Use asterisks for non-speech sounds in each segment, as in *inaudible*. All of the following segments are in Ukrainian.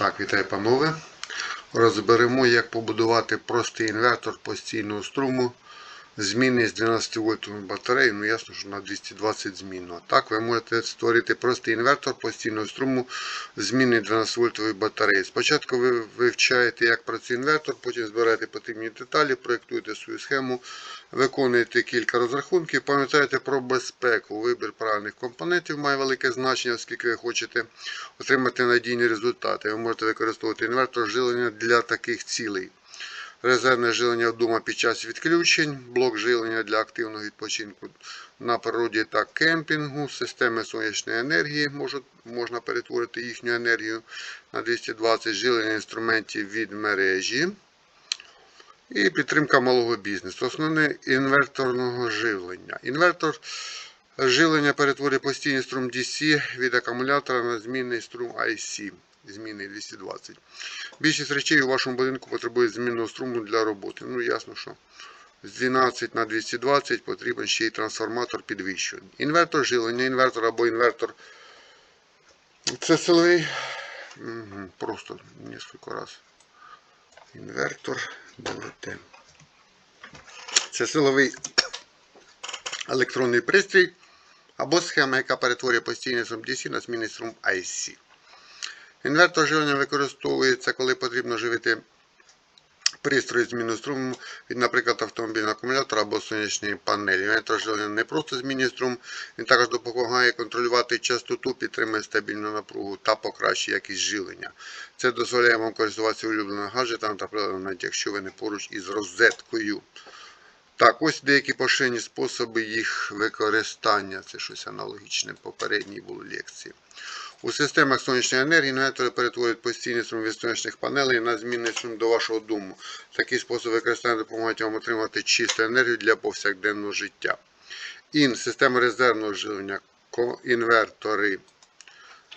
Так, вітаю панове. Розберемо, як побудувати простий інвертор постійного струму. Змінний з 12 вольтової батареї, ну ясно, що на 220 змінно. Так, ви можете створити простий інвертор постійного струму змінний 12 вольтової батареї. Спочатку ви вивчаєте, як працює інвертор, потім збираєте потрібні деталі, проєктуєте свою схему, виконуєте кілька розрахунків, пам'ятаєте про безпеку. Вибір правильних компонентів має велике значення, оскільки ви хочете отримати надійні результати. Ви можете використовувати інвертор жилення для таких цілей резервне жилення вдома під час відключень, блок жилення для активного відпочинку на природі та кемпінгу, системи сонячної енергії можна перетворити їхню енергію на 220 жилення інструментів від мережі. І підтримка малого бізнесу. Основне інверторного живлення. Інвертор живлення перетворює постійний струм DC від акумулятора на змінний струм IC. Змінний 220. Більшість речей у вашому будинку потребує змінного струму для роботи. Ну, ясно, що з 12 на 220 потрібен ще й трансформатор підвищення. Інвертор жилення, інвертор або інвертор. Це силовий. Просто несколько раз. Інвертор. Давайте. Це силовий *coughs* електронний пристрій або схема, яка перетворює постійний струм DC на змінний струм IC. Інвертор живлення використовується, коли потрібно живити пристрої зміну струму від, наприклад, автомобільного акумулятора або сонячної панелі. Інвертор живлення не просто змінює струм, він також допомагає контролювати частоту, підтримує стабільну напругу та покращує якість живлення. Це дозволяє вам користуватися улюбленими гаджетами та приладами, навіть якщо ви не поруч із розеткою. Так, ось деякі поширені способи їх використання. Це щось аналогічне попередній було лекції. У системах сонячної енергії інвертори перетворюють постійний струм від сонячних панелей на змінний струм до вашого дому. Такий спосіб використання допомагає вам отримати чисту енергію для повсякденного життя. Ін система резервного живлення, інвертори.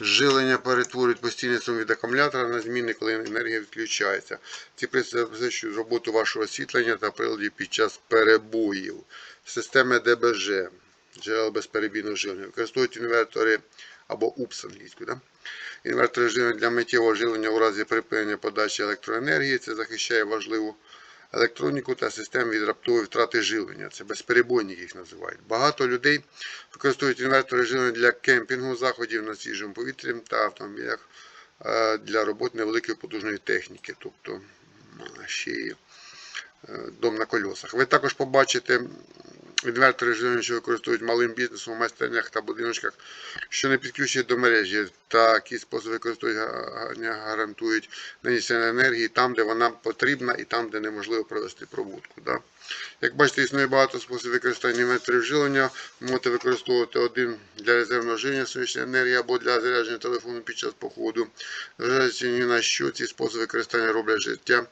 Жилення перетворюють постійний струм від акумулятора на змінний, коли енергія відключається. Ці забезпечують роботу вашого освітлення та приладів під час перебоїв. Системи ДБЖ, джерел безперебійного живлення. Використовують інвертори або УПС англійською. Да? Інвертори живлення для миттєвого живлення у разі припинення подачі електроенергії. Це захищає важливу електроніку та систему від раптової втрати живлення. Це безперебойник їх називають. Багато людей використовують інвертори живлення для кемпінгу, заходів на свіжому повітрі та автомобілях е, для роботи невеликої потужної техніки, тобто ще й е, дом на кольосах. Ви також побачите інвертори що використовують малим бізнесом у майстернях та будиночках, що не підключені до мережі. Такі способи використовують гарантують нанесення енергії там, де вона потрібна, і там, де неможливо провести проводку. Да? Як бачите, існує багато способів використання інверторів живлення. Ви можете використовувати один для резервного живлення сонячної енергії або для зарядження телефону під час походу. Зважаючи ні на що ці способи використання роблять життя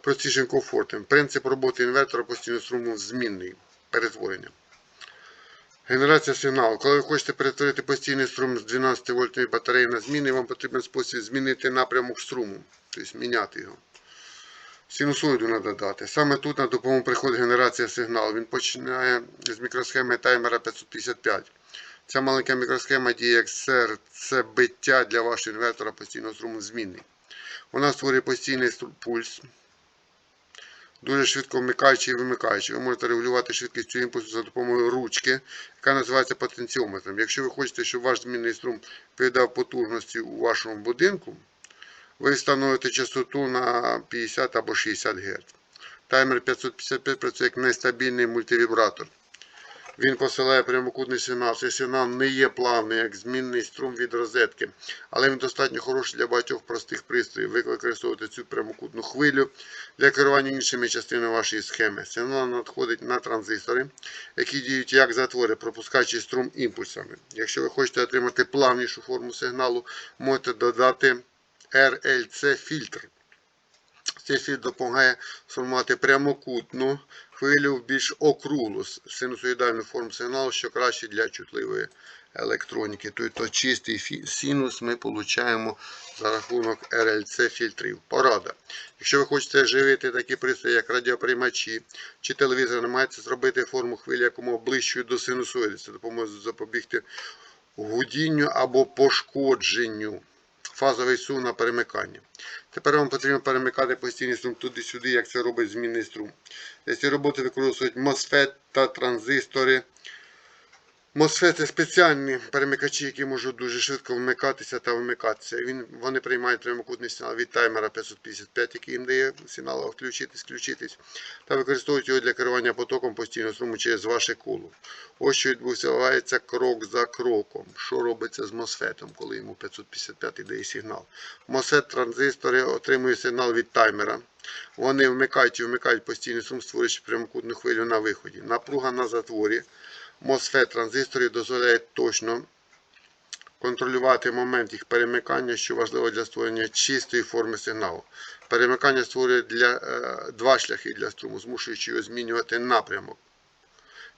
простішим комфортним. Принцип роботи інвертора постійно струму змінний перетворення. Генерація сигналу. Коли ви хочете перетворити постійний струм з 12 вольтної батареї на зміни, вам потрібен спосіб змінити напрямок струму, тобто міняти його. Синусоїду треба дати. Саме тут на допомогу приходить генерація сигналу. Він починає з мікросхеми таймера 555. Ця маленька мікросхема діє як серцебиття для вашого інвертора постійного струму змінний. Вона створює постійний пульс дуже швидко вмикаючи і вимикаючи. Ви можете регулювати швидкість цього імпульсу за допомогою ручки, яка називається потенціометром. Якщо ви хочете, щоб ваш змінний струм відповідав потужності у вашому будинку, ви встановите частоту на 50 або 60 Гц. Таймер 555 працює як нестабільний мультивібратор. Він посилає прямокутний сигнал. Цей сигнал не є плавний, як змінний струм від розетки, але він достатньо хороший для багатьох простих пристроїв. Ви використовуєте цю прямокутну хвилю для керування іншими частинами вашої схеми. Сигнал надходить на транзистори, які діють як затвори, пропускаючи струм імпульсами. Якщо ви хочете отримати плавнішу форму сигналу, можете додати RLC фільтр. Цей фільтр допомагає сформувати прямокутну хвилю в більш округлу синусоїдальну форму сигналу, що краще для чутливої електроніки. Тобто чистий синус ми отримуємо за рахунок RLC фільтрів. Порада. Якщо ви хочете живити такі пристрої, як радіоприймачі чи телевізор, намагається зробити форму хвилі якомога ближчою до синусоїди. Це допоможе запобігти гудінню або пошкодженню фазовий сум на перемикання. Тепер вам потрібно перемикати постійний струм туди-сюди, як це робить змінний струм. Для роботи використовують MOSFET та транзистори. Це спеціальні перемикачі, які можуть дуже швидко вмикатися та вимикатися. Він, вони приймають прямокутний сигнал від таймера 555, який їм дає сигнал включитись, включитись, та використовують його для керування потоком постійного струму через ваше коло. Ось що відбувається крок за кроком. Що робиться з MOSFET, коли йому 555 дає сигнал. MOSFET транзистори отримують сигнал від таймера. Вони вмикають і вмикають постійний струм, створюючи прямокутну хвилю на виході. Напруга на затворі. MOSFET транзисторів дозволяє точно контролювати момент їх перемикання, що важливо для створення чистої форми сигналу. Перемикання створює для, е, два шляхи для струму, змушуючи його змінювати напрямок.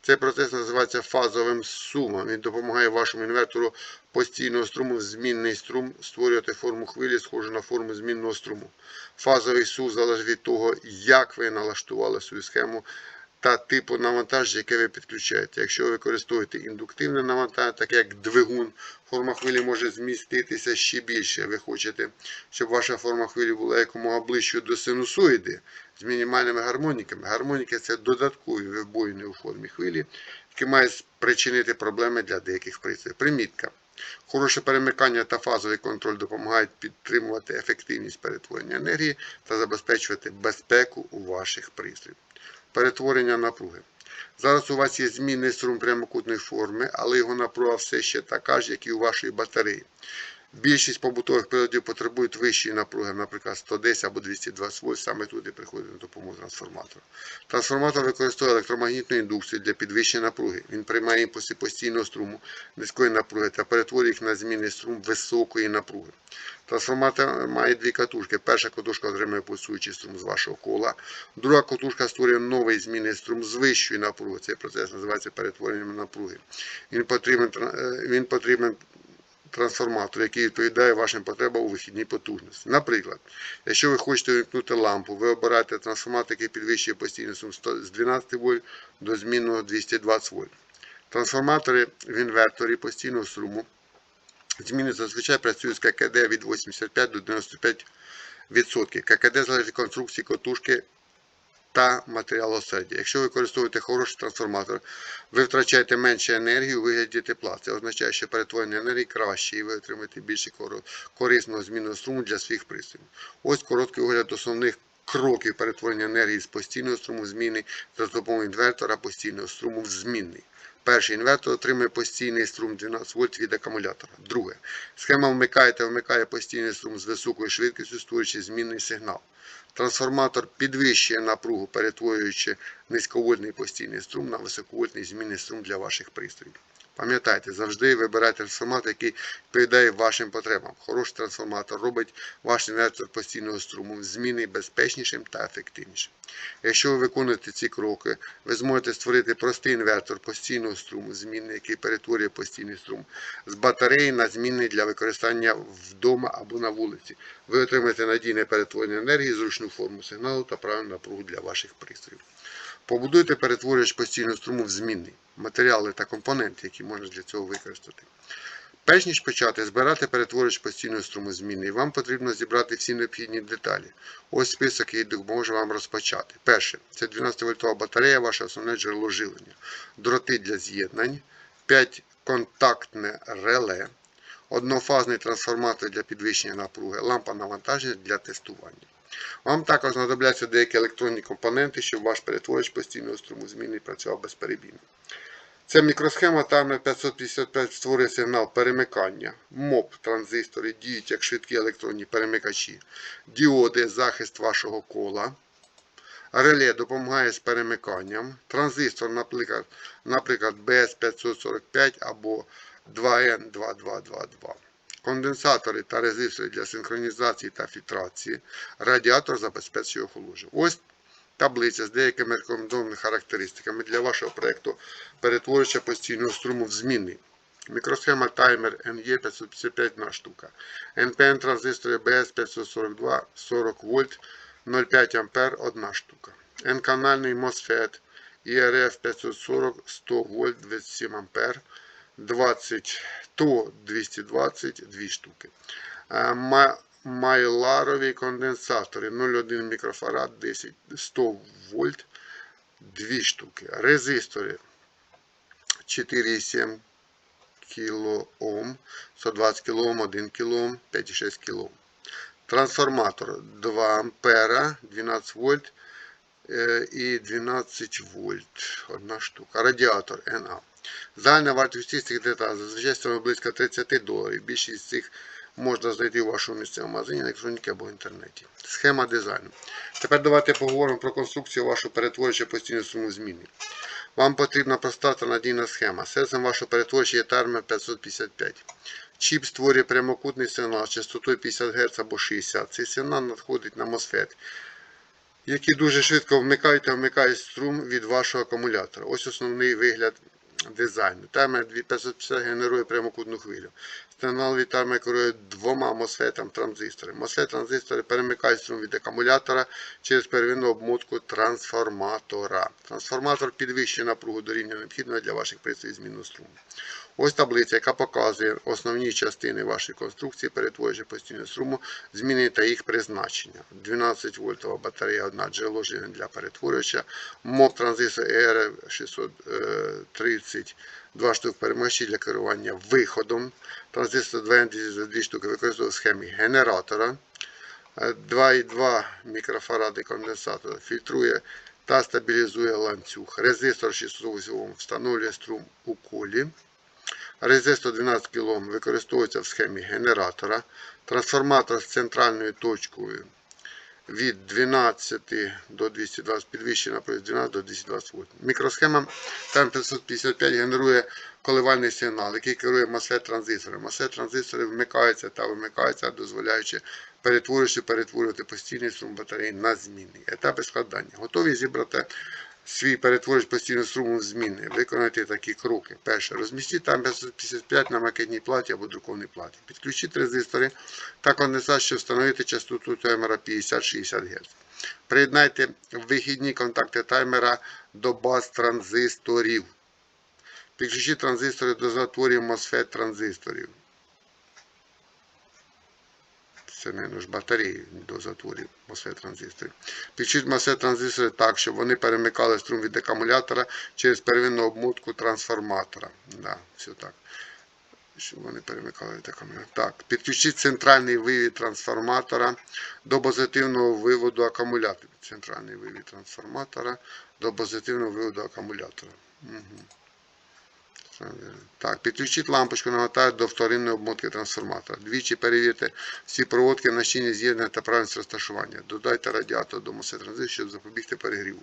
Цей процес називається фазовим сумом. Він допомагає вашому інвертору постійного струму в змінний струм створювати форму хвилі, схожу на форму змінного струму. Фазовий сум залежить від того, як ви налаштували свою схему та типу навантаження, яке ви підключаєте. Якщо ви використовуєте індуктивне навантаження, таке як двигун, форма хвилі може зміститися ще більше. Ви хочете, щоб ваша форма хвилі була якомога ближчою до синусоїди з мінімальними гармоніками. Гармоніки це додаткові вибоїни у формі хвилі, які мають спричинити проблеми для деяких пристроїв. Примітка. Хороше перемикання та фазовий контроль допомагають підтримувати ефективність перетворення енергії та забезпечувати безпеку у ваших пристроїв. Перетворення напруги. Зараз у вас є змінний струм прямокутної форми, але його напруга все ще така ж, як і у вашої батареї. Більшість побутових приладів потребують вищої напруги, наприклад, 110 або 220 вольт, саме туди приходить на допомогу трансформатора. Трансформатор використовує електромагнітну індукцію для підвищення напруги. Він приймає імпульси постійного струму низької напруги та перетворює їх на змінний струм високої напруги. Трансформатор має дві катушки. Перша катушка отримує пульсуючий струм з вашого кола. Друга катушка створює новий змінний струм з вищої напруги. Цей процес називається перетворенням напруги. Він потрібен, е, він потрібен трансформатор, який відповідає вашим потребам у вихідній потужності. Наприклад, якщо ви хочете вимкнути лампу, ви обираєте трансформатор, який підвищує постійний струм з 12 вольт до змінного 220 вольт. Трансформатори в інверторі постійного струму Зміни зазвичай працюють з ККД від 85 до 95%. ККД залежить від конструкції котушки та матеріалу осердя. Якщо ви використовуєте хороший трансформатор, ви втрачаєте менше енергії у вигляді тепла. Це означає, що перетворення енергії краще і ви отримаєте більше корисного змінного струму для своїх пристроїв. Ось короткий огляд основних кроків перетворення енергії з постійного струму в змінний за допомогою інвертора постійного струму в змінний. Перший інвертор отримує постійний струм 12 вольт від акумулятора. Друге. Схема вмикає та вмикає постійний струм з високою швидкістю, створюючи змінний сигнал. Трансформатор підвищує напругу, перетворюючи низьковольтний постійний струм на високовольтний змінний струм для ваших пристроїв. Пам'ятайте, завжди вибирайте трансформатор, який відповідає вашим потребам. Хороший трансформатор робить ваш інвертор постійного струму зміни безпечнішим та ефективнішим. Якщо ви виконуєте ці кроки, ви зможете створити простий інвертор постійного струму, змінний, який перетворює постійний струм з батареї на змінний для використання вдома або на вулиці. Ви отримаєте надійне перетворення енергії, зручну форму сигналу та правильну напругу для ваших пристроїв. Побудуйте перетворювач постійного струму в змінний, матеріали та компоненти, які можна для цього використати. Перш ніж почати збирати перетворювач постійного струму змінний, вам потрібно зібрати всі необхідні деталі. Ось список, який допоможе вам розпочати. Перше, це 12-вольтова батарея, ваше основне джерело живлення, дроти для з'єднань, 5 контактне реле, однофазний трансформатор для підвищення напруги, лампа навантаження для тестування. Вам також знадобляться деякі електронні компоненти, щоб ваш перетворювач постійного струму змінний працював безперебійно. Це мікросхема таймер 555 створює сигнал перемикання. МОП транзистори діють як швидкі електронні перемикачі, діоди захист вашого кола. Реле допомагає з перемиканням. Транзистор, наприклад BS545 або 2N2222. Конденсатори та резистори для синхронізації та фільтрації. Радіатор забезпечує охолодження. Ось таблиця з деякими рекомендованими характеристиками для вашого проєкту перетворююча постійного струму в змінний. Мікросхема таймер NE 555 на штука. NPN транзистори BS 542 40 вольт 0,5 А 1 штука. N-канальний MOSFET IRF 540 100 вольт 27 А 20 то 220 2 штуки. Е, Майларові конденсатори 0,1 мікрофарад 10 100 вольт 2 штуки. Резистори 4,7 кОм, 120 кОм, 1 кОм, 5,6 кОм. Трансформатор 2 ампера, 12 вольт е, і 12 вольт. Одна штука. Радіатор НА. Загальна вартість всіх цих деталей зазвичай становить близько 30 доларів. Більшість з цих можна знайти у вашому місцевому магазині електроніки або інтернеті. Схема дизайну. Тепер давайте поговоримо про конструкцію вашого перетворююча постійну суму зміни. Вам потрібна проста та надійна схема. Серцем вашого перетворювача є термін 555. Чіп створює прямокутний сигнал з частотою 50 Гц або 60. Цей сигнал надходить на MOSFET, які дуже швидко вмикають та вмикають струм від вашого акумулятора. Ось основний вигляд дизайну. Таймер 2550 генерує прямокутну хвилю. Сигнал таймер керує двома мосфетами транзистори. Мосфет транзистори перемикають струм від акумулятора через первинну обмотку трансформатора. Трансформатор підвищує напругу до рівня необхідного для ваших пристроїв зміну струму. Ось таблиця, яка показує основні частини вашої конструкції, перетворюючи постійну струму, зміни та їх призначення. 12 вольтова батарея, одна джерело живлення для перетворювача, МОП транзистор ER630, два штук перемикачі для керування виходом. Транзистор 2N за 2 штуки використовує в схемі генератора. Е, 2,2 мікрофаради конденсатора фільтрує та стабілізує ланцюг. Резистор 608 встановлює струм у колі. Резистор 12 кОм використовується в схемі генератора. Трансформатор з центральною точкою від 12 до 220 підвищена з 12 до 220 вольт. Мікросхема TAM 555 генерує коливальний сигнал, який керує MOSFET транзистором. MOSFET транзистори вмикаються та вимикаються, дозволяючи перетворюючи перетворювати постійний струм батареї на змінний. Етапи складання. Готові зібрати свій перетворювач постійного струму в зміни. Виконайте такі кроки. Перше. Розмістіть там 555 на макетній платі або друкованій платі. Підключіть резистори та конденсат, щоб встановити частоту таймера 50-60 Гц. Приєднайте вихідні контакти таймера до баз транзисторів. Підключіть транзистори до затворів MOSFET транзисторів. Це ж батареї до затворів MOSFET транзисторів. Підключіть MOSFET транзистори так, щоб вони перемикали струм від акумулятора через первинну обмотку трансформатора. Да, все так. Щоб вони перемикали акумулятора. Так, підключіть центральний вивід трансформатора до позитивного виводу акумулятора. Центральний вивід трансформатора до позитивного виводу акумулятора. Угу. Так, підключіть лампочку наготаю до вторинної обмотки трансформатора. Двічі перевірте всі проводки на щільні з'єднання та правильність розташування. Додайте радіатор до транзистора, щоб запобігти перегріву.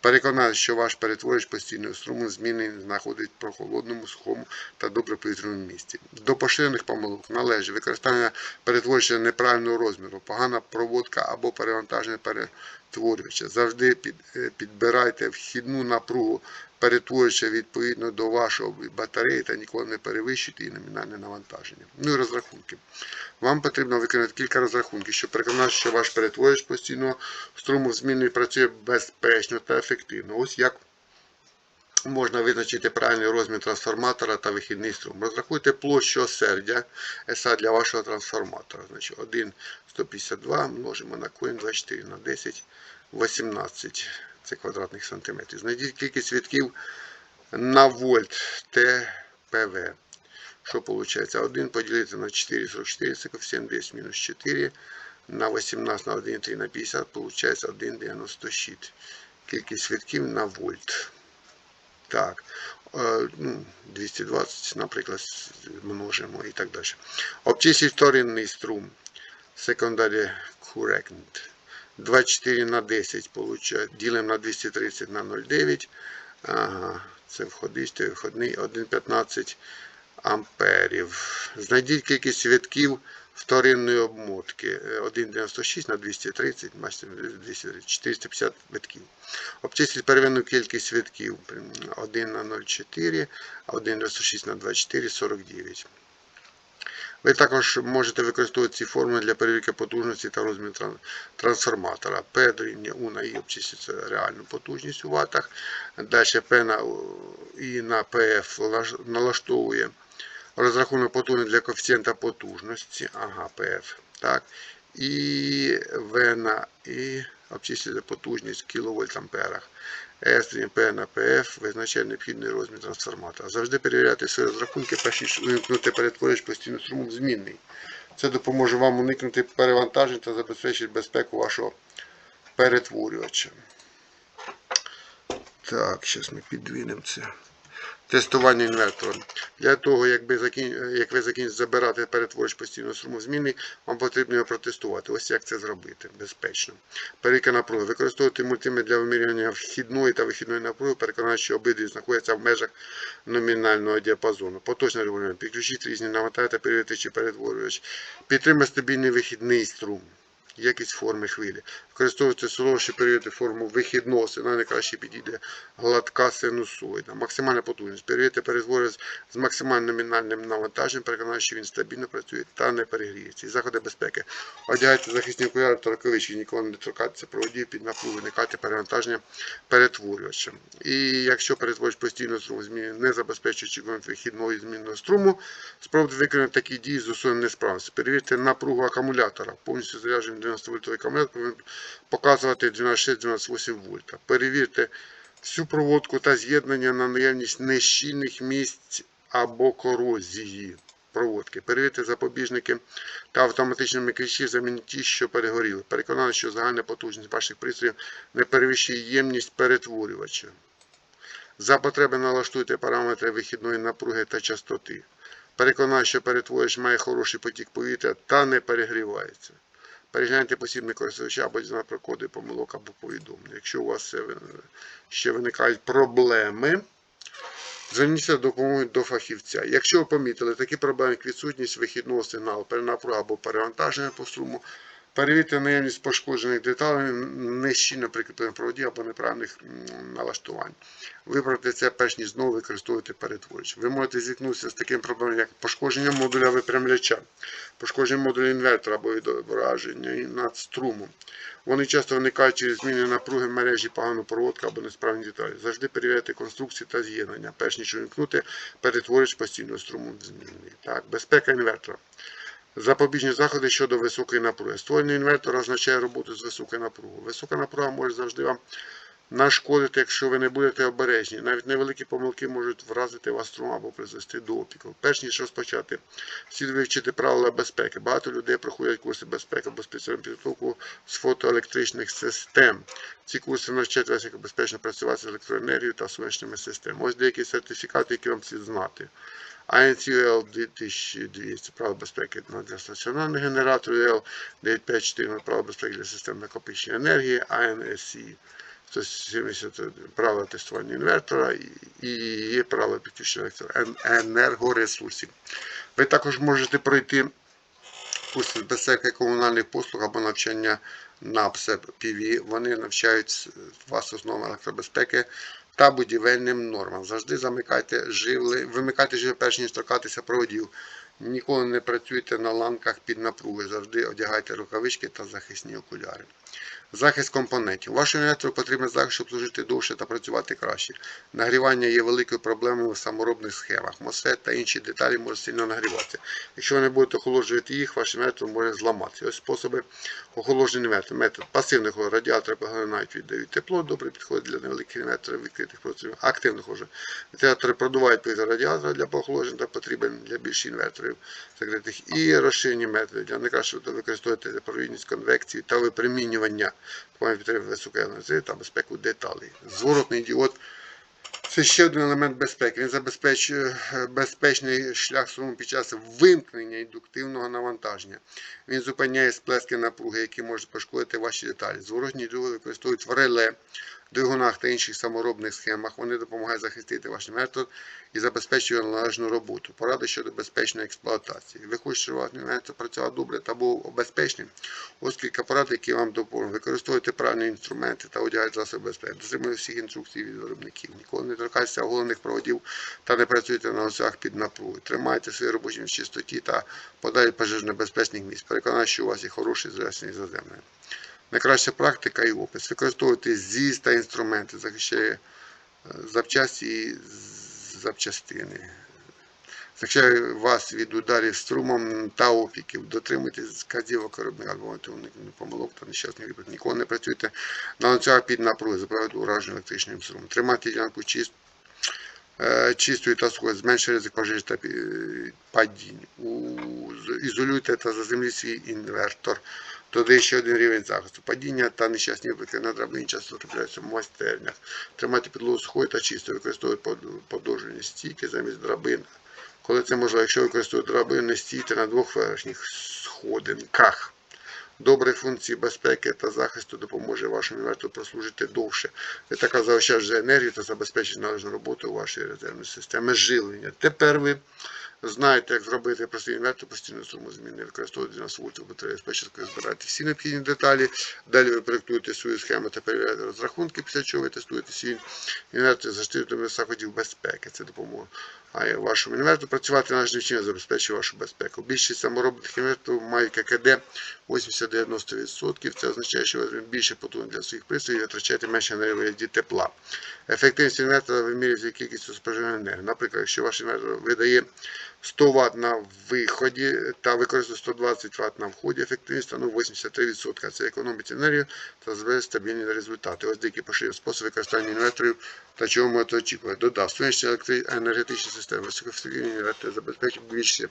Переконайтеся, що ваш перетворювач постійного струму зміни знаходить в прохолодному, сухому та добре повітряному місці. До поширених помилок належить використання перетворювача неправильного розміру, погана проводка або перевантаження перетворювача. Завжди під, е, підбирайте вхідну напругу перетворювача відповідно до вашого батареї та ніколи не перевищуйте її номінальне навантаження. Ну і розрахунки. Вам потрібно виконати кілька розрахунків, щоб переконатися, що ваш перетворювач постійно струму змінний працює безпечно та ефективно. Ось як можна визначити правильний розмір трансформатора та вихідний струм. Розрахуйте площу осердя СА для вашого трансформатора. Значить, 1,152 множимо на корінь 24 на 10, 18 це квадратних сантиметрів. Знайдіть кількість витків на вольт ТПВ. Що виходить? 1 поділити на 4, 44, це коефіцієнт 10 мінус 4. На 18 на 1,3 на 50, виходить 1,96. Кількість витків на вольт. Так. е, ну, 220, наприклад, множимо і так далі. Обчисліть вторинний струм. Secondary current. 24 на 10 получає. Ділимо на 230 на 0,9. Ага, це входистий, виходний 1,15 амперів. Знайдіть кількість витків вторинної обмотки. 1,96 на 230, бачите, 230, 450 витків. Обчисліть первинну кількість витків 1 на 0,4, 1,96 на 24, 49. Ви також можете використовувати ці формули для перевірки потужності та розміру трансформатора. P дорівнює U на I обчислюється реальну потужність у ватах. Далі P на I на PF налаштовує розрахунок потужності для коефіцієнта потужності, ага, ПФ, так, і В на І обчислюється потужність в кіловольт амперах. S P на PF визначає необхідний розмір трансформатора. Завжди перевіряйте свої розрахунки, перш ніж увімкнути перетворювач постійно струму в змінний. Це допоможе вам уникнути перевантажень та забезпечить безпеку вашого перетворювача. Так, зараз ми підвінемо це. Тестування інвертора. Для того, закін... як ви закінчите забирати перетворювач постійного струму змінний, вам потрібно його протестувати. Ось як це зробити безпечно. Перейка напруги. Використовувати мультиметр для вимірювання вхідної та вихідної напруги, переконати, що обидві знаходяться в межах номінального діапазону. Поточне регулювання. Підключіть різні навантаження та перевірити, чи перетворювач. Підтримай стабільний вихідний струм. Якість форми хвилі. Використовується солодше перевірити форму вихідного сигналу, найкраще підійде гладка синусоїда. Максимальна потужність. Перевірити перетворець з максимальним номінальним навантаженням, переконати, що він стабільно працює та не перегріється. І заходи безпеки. Одягайте захисні окуляри та рукавички, ніколи не торкатися проводів під напругу, уникати перевантаження перетворювача. І якщо перетворювач постійно струм зміни не забезпечуючи вихідного змінного струму, спробуйте виконати такі дії з усуненням несправності. Перевірте напругу акумулятора. Повністю заряджений 90 вольтовий акумулятор повинен показувати 12,6-12,8 вольта. Перевірте всю проводку та з'єднання на наявність нещільних місць або корозії проводки. Перевірте запобіжники та автоматичні микачі, замініть ті, що перегоріли. Переконали, що загальна потужність ваших пристроїв не перевищує ємність перетворювача. За потреби налаштуйте параметри вихідної напруги та частоти. Переконай, що перетворювач має хороший потік повітря та не перегрівається. Перегляньте посібник користувача або дізнати про коди помилок або повідомлення. Якщо у вас ще виникають проблеми, зверніться допомогою до фахівця. Якщо ви помітили такі проблеми, як відсутність вихідного сигналу, перенапруга або перевантаження по струму, перевірте наявність пошкоджених деталей, нещільно прикріплених проводів або неправильних налаштувань. Виправте це перш ніж знову використовувати перетворювач. Ви можете зіткнутися з таким проблемом, як пошкодження модуля випрямляча, пошкодження модуля інвертора або відображення над струмом. Вони часто виникають через зміни напруги мережі, погану проводку або несправні деталі. Завжди перевіряйте конструкції та з'єднання, перш ніж увімкнути перетворювач постійного струму в. Так, безпека інвертора. Запобіжні заходи щодо високої напруги. Створення інвертора означає роботу з високою напругою. Висока напруга може завжди вам нашкодити, якщо ви не будете обережні. Навіть невеликі помилки можуть вразити вас струм або призвести до опіків. Перш ніж розпочати, слід вивчити правила безпеки. Багато людей проходять курси безпеки або спеціальну підготовку з фотоелектричних систем. Ці курси навчать вас, як безпечно працювати з електроенергією та сонячними системами. Ось деякі сертифікати, які вам слід знати. INCUL 2200 правила безпеки для стаціонарних генераторів, L 954 правила безпеки для систем накопичення енергії, INSC 170 правила тестування інвертора і- є правила підключення електро- енергоресурсів. Ви також можете пройти курси з безпеки комунальних послуг або навчання на ПІВІ. Вони навчають вас основам електробезпеки та будівельним нормам. Завжди замикайте живли, вимикайте жили, перш ніж торкатися проводів. Ніколи не працюйте на ланках під напругою. Завжди одягайте рукавички та захисні окуляри. Захист компонентів. Вашому інвертору потрібен захист, щоб служити довше та працювати краще. Нагрівання є великою проблемою в саморобних схемах. MOSFET та інші деталі можуть сильно нагріватися. Якщо ви не будете охолоджувати їх, ваш інвертор може зламатися. Ось способи охолодження інвертора. Метод пасивних радіатори поглинають, віддають тепло, добре підходить для невеликих інверторів відкритих процесів. Активних охолодження. Вентилятори продувають повітря радіатора для охолодження та потрібен для більш інверторів закритих. І розширені методи. Для найкращого використовувати провідність конвекції та випромінювання допомагає підтримувати високої енергії та безпеку деталей. Зворотний діод це ще один елемент безпеки. Він забезпечує е, безпечний шлях струму під час вимкнення індуктивного навантаження. Він зупиняє сплески напруги, які можуть пошкодити ваші деталі. Зворотні діоди використовують в реле, двигунах та інших саморобних схемах. Вони допомагають захистити ваш метод і забезпечує належну роботу. Поради щодо безпечної експлуатації. Ви хочете, щоб ваш метод працював добре та був безпечним. Ось кілька порад, які вам допоможуть. Використовуйте правильні інструменти та одягайте засоби безпеки. Дотримуйте всіх інструкцій від виробників. Ніколи не торкайтеся оголених проводів та не працюйте на осях під напругою. Тримайте свої робочі в чистоті та подалі пожежнебезпечних місць. Переконайте, що у вас є хороший зресний заземний. Найкраща практика і опис. Використовуйте ЗІС та інструменти, захищає е, запчасті і запчастини. захищає вас від ударів струмом та опіків. Дотримуйтесь виробника або помилок та нещасних випадків. Ніколи не працюйте на ланцюгах під напругою, запровадити ураження електричним струмом. Тримайте ділянку чист, е, чистою та сухою, зменшує ризик пожежі та падінь. У- Ізолюйте та заземліть свій інвертор. Додає ще один рівень захисту. Падіння та нещасні випадки на драбині часто трапляються в майстернях. Тримайте підлогу сухою та чистою, використовуйте под- подовжені стійки замість драбин. Коли це можливо, якщо використовуєте драбини, стійте на двох верхніх сходинках. Добрі функції безпеки та захисту допоможе вашому інвертору прослужити довше. Ви також заощаджуєте енергію та забезпечить належну роботу вашої резервної системи живлення. Тепер ви знаєте, як зробити простий інвертор постійно суму зміни, використовувати 12 вольтів батарею. Спочатку ви збираєте всі необхідні деталі, далі ви проєктуєте свою схему та перевіряєте розрахунки, після чого ви тестуєте свій інвертор за штатами заходів безпеки. Це допоможе а вашому інвертору працювати належним чином забезпечує вашу безпеку. Більшість саморобних інверторів мають ККД 80-90%. Це означає, що ви більше потужно для своїх пристроїв і витрачаєте менше енергії тепла. Ефективність інвертора вимірюється кількістю споживаної енергії. Наприклад, якщо ваш інвертор видає 100 Вт на виході та використовує 120 Вт на вході, ефективність становить 83%. Це економить енергію та збереже стабільні результати. Ось деякі поширені способи використання інверторів та чого можете очікувати. Додав, сонячні енергетичні системи, високоефективні інвертори забезпечують більше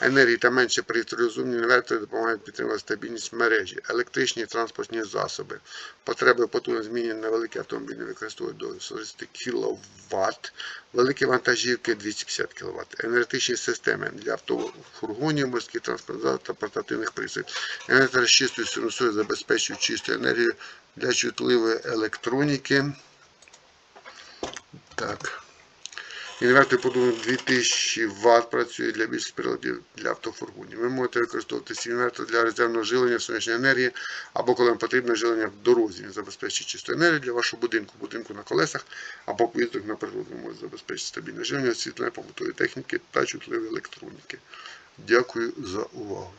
енергії та менше пристрою. Розумні інвертори допомагають підтримувати стабільність мережі, електричні і транспортні засоби. Потреби потужно змінені на великі автомобілі використовують до 40 кВт, великі вантажівки 250 кВт, енергетичні системи для автофургонів, морських засобів та портативних присадів. Інвертори з забезпечують чисту енергію для чутливої електроніки. Так. Інвертор подумав 2000 Вт працює для більших приладів для автофургонів. Ви можете використовувати свій інвертор для резервного жилення сонячної енергії або коли вам потрібно жилення в дорозі. Він забезпечить чисту енергію для вашого будинку, будинку на колесах або поїздок на природу. Ви можете забезпечити стабільне живлення, освітлення побутової техніки та чутливої електроніки. Дякую за увагу.